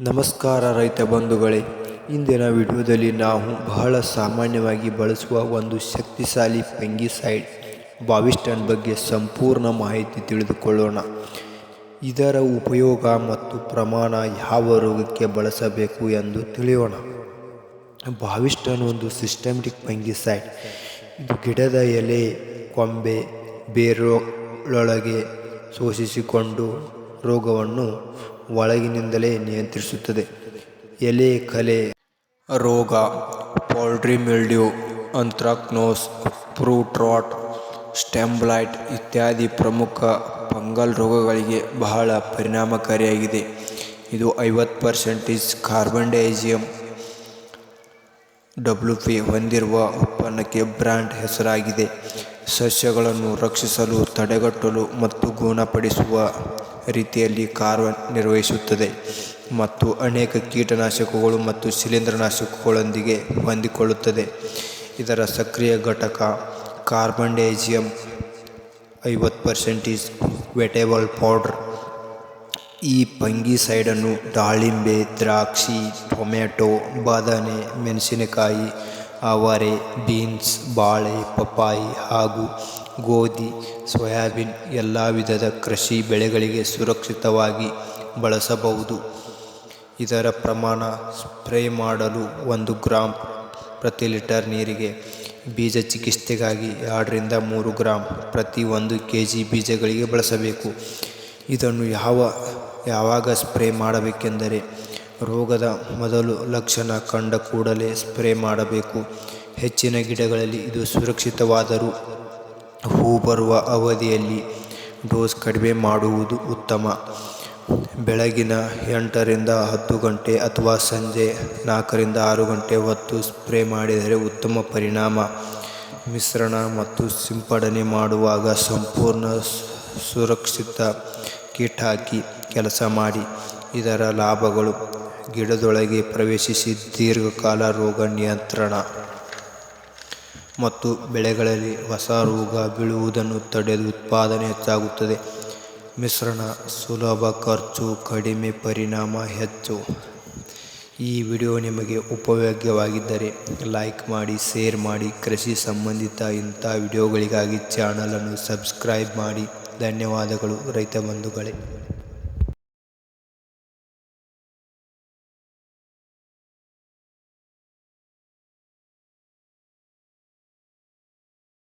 ನಮಸ್ಕಾರ ರೈತ ಬಂಧುಗಳೇ, ಇಂದಿನ ವಿಡಿಯೋದಲ್ಲಿ ನಾವು ಬಹಳ ಸಾಮಾನ್ಯವಾಗಿ ಬಳಸುವ ಒಂದು ಶಕ್ತಿಶಾಲಿ ಫಂಗಿಸೈಡ್ ಬಾವಿಸ್ಟನ್ ಬಗ್ಗೆ ಸಂಪೂರ್ಣ ಮಾಹಿತಿ ತಿಳಿದುಕೊಳ್ಳೋಣ. ಇದರ ಉಪಯೋಗ ಮತ್ತು ಪ್ರಮಾಣ ಯಾವ ರೋಗಕ್ಕೆ ಬಳಸಬೇಕು ಎಂದು ತಿಳಿಯೋಣ. ಬಾವಿಸ್ಟನ್ ಒಂದು ಸಿಸ್ಟಮೆಟಿಕ್ ಫಂಗಿಸೈಡ್. ಇದು ಗಿಡದ ಎಲೆ, ಕೊಂಬೆ, ಬೇರೊಳಗೆ ಶೋಷಿಸಿಕೊಂಡು ರೋಗವನ್ನು ಒಳಗಿನಿಂದಲೇ ನಿಯಂತ್ರಿಸುತ್ತದೆ. ಎಲೆ, ಕಲೆ, ರೋಗ powdery mildew anthracnose fruit rot stem blight ಇತ್ಯಾದಿ ಪ್ರಮುಖ ಫಂಗಲ್ ರೋಗಗಳಿಗೆ ಬಹಳ ಪರಿಣಾಮಕಾರಿಯಾಗಿದೆ. ಇದು ಐವತ್ತು percentage carbendazim W P ಹೊಂದಿರುವ ಉತ್ಪನ್ನಕ್ಕೆ ಬ್ರ್ಯಾಂಡ್ ಹೆಸರಾಗಿದೆ. ಸಸ್ಯಗಳನ್ನು ರಕ್ಷಿಸಲು, ತಡೆಗಟ್ಟಲು ಮತ್ತು ಗುಣಪಡಿಸುವ ರೀತಿಯಲ್ಲಿ ಕಾರ್ಯನಿರ್ವಹಿಸುತ್ತದೆ ಮತ್ತು ಅನೇಕ ಕೀಟನಾಶಕಗಳು ಮತ್ತು ಶಿಲೀಂಧ್ರನಾಶಕಗಳೊಂದಿಗೆ ಹೊಂದಿಕೊಳ್ಳುತ್ತದೆ. ಇದರ ಸಕ್ರಿಯ ಘಟಕ ಕಾರ್ಬನ್ ಡೈಜಿಯಮ್ ಐವತ್ತು ಪರ್ಸೆಂಟೇಜ್ ವೆಟೇಬಲ್ ಪೌಡ್ರ್. ಈ ಫಂಗಿಸೈಡನ್ನು ದಾಳಿಂಬೆ, ದ್ರಾಕ್ಷಿ, ಟೊಮ್ಯಾಟೊ, ಬಾದಾಮಿ, ಮೆಣಸಿನಕಾಯಿ ಅವರೆ ಬೀನ್ಸ್, ಬಾಳೆ, ಪಪ್ಪಾಯಿ ಹಾಗೂ ಗೋಧಿ, ಸೋಯಾಬೀನ್ ಎಲ್ಲ ವಿಧದ ಕೃಷಿ ಬೆಳೆಗಳಿಗೆ ಸುರಕ್ಷಿತವಾಗಿ ಬಳಸಬಹುದು. ಇದರ ಪ್ರಮಾಣ ಸ್ಪ್ರೇ ಮಾಡಲು ಒಂದು ಗ್ರಾಂ ಪ್ರತಿ ಲೀಟರ್ ನೀರಿಗೆ ಬೀಜ ಚಿಕಿತ್ಸೆಗಾಗಿ ಎರಡರಿಂದ ಮೂರು ಗ್ರಾಂ ಪ್ರತಿ ಒಂದು ಕೆ ಜಿ ಬೀಜಗಳಿಗೆ ಬಳಸಬೇಕು. ಇದನ್ನು ಯಾವ, ಯಾವಾಗ ಸ್ಪ್ರೇ ಮಾಡಬೇಕೆಂದರೆ ರೋಗದ ಮೊದಲು ಲಕ್ಷಣ ಕಂಡ ಕೂಡಲೇ ಸ್ಪ್ರೇ ಮಾಡಬೇಕು. ಹೆಚ್ಚಿನ ಗಿಡಗಳಲ್ಲಿ ಇದು ಸುರಕ್ಷಿತವಾದರೂ ಹೂ ಬರುವ ಅವಧಿಯಲ್ಲಿ ಡೋಸ್ ಕಡಿಮೆ ಮಾಡುವುದು ಉತ್ತಮ. ಬೆಳಗಿನ ಎಂಟರಿಂದ ಹತ್ತು ಗಂಟೆ ಅಥವಾ ಸಂಜೆ ನಾಲ್ಕರಿಂದ ಆರು ಗಂಟೆ ಹೊತ್ತು ಸ್ಪ್ರೇ ಮಾಡಿದರೆ ಉತ್ತಮ ಪರಿಣಾಮ. ಮಿಶ್ರಣ ಮತ್ತು ಸಿಂಪಡಣೆ ಮಾಡುವಾಗ ಸಂಪೂರ್ಣ ಸುರಕ್ಷಿತ ಕಿಟ್ ಹಾಕಿ ಕೆಲಸ ಮಾಡಿ. ಇದರ ಲಾಭಗಳು ಗಿಡದೊಳಗೆ ಪ್ರವೇಶಿಸಿ ದೀರ್ಘಕಾಲ ರೋಗ ನಿಯಂತ್ರಣ. ಮತ್ತು ಬೆಳೆಗಳಲ್ಲಿ ಹೊಸ ರೋಗ ಬೀಳುವುದನ್ನು ತಡೆದು ಉತ್ಪಾದನೆ ಹೆಚ್ಚಾಗುತ್ತದೆ. ಮಿಶ್ರಣ ಸುಲಭ, ಖರ್ಚು ಕಡಿಮೆ, ಪರಿಣಾಮ ಹೆಚ್ಚು. ಈ ವಿಡಿಯೋ ನಿಮಗೆ ಉಪಯೋಗ್ಯವಾಗಿದ್ದರೆ ಲೈಕ್ ಮಾಡಿ, ಶೇರ್ ಮಾಡಿ. ಕೃಷಿ ಸಂಬಂಧಿತ ಇಂಥ ವಿಡಿಯೋಗಳಿಗಾಗಿ ಚಾನಲನ್ನು ಸಬ್ಸ್ಕ್ರೈಬ್ ಮಾಡಿ. ಧನ್ಯವಾದಗಳು ರೈತ ಬಂಧುಗಳೇ.